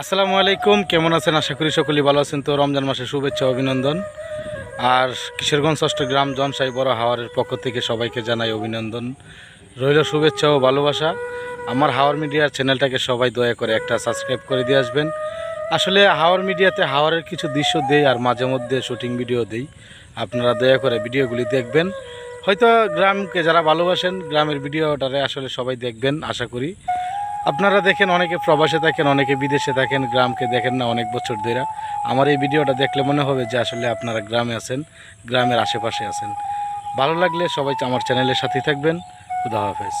আসসালামু আলাইকুম, কেমন আছেন? আশা করি সকলেই ভালো আছেন। তো রমজান মাসের শুভেচ্ছা অভিনন্দন। আর কিশোরগঞ্জ অষ্টগ্রাম জনসাই বড় হাওয়ারের পক্ষ থেকে সবাইকে জানাই অভিনন্দন। রইল শুভেচ্ছা ও ভালোবাসা। আমার হাওয়ার মিডিয়ার চ্যানেলটাকে সবাই দয়া করে একটা সাবস্ক্রাইব করে দিয়ে আসবেন। আসলে হাওয়ার মিডিয়াতে হাওয়ারের কিছু দৃশ্য দেই আর মাঝে মধ্যে শুটিং ভিডিও দেই। আপনারা দয়া করে ভিডিওগুলি দেখবেন। হয়তো গ্রামকে যারা ভালোবাসেন, গ্রামের ভিডিওটারে আসলে সবাই দেখবেন, আশা করি। আপনারা দেখেন, অনেকে প্রবাসে থাকেন, অনেকে বিদেশে থাকেন, গ্রামকে দেখেন না অনেক বছর ধরে আমার এই ভিডিওটা দেখলে মনে হবে যে আসলে আপনারা গ্রামে আছেন, গ্রামের আশেপাশে আছেন। ভালো লাগলে সবাই আমার চ্যানেলের সাথেই থাকবেন। খুদা হাফেজ।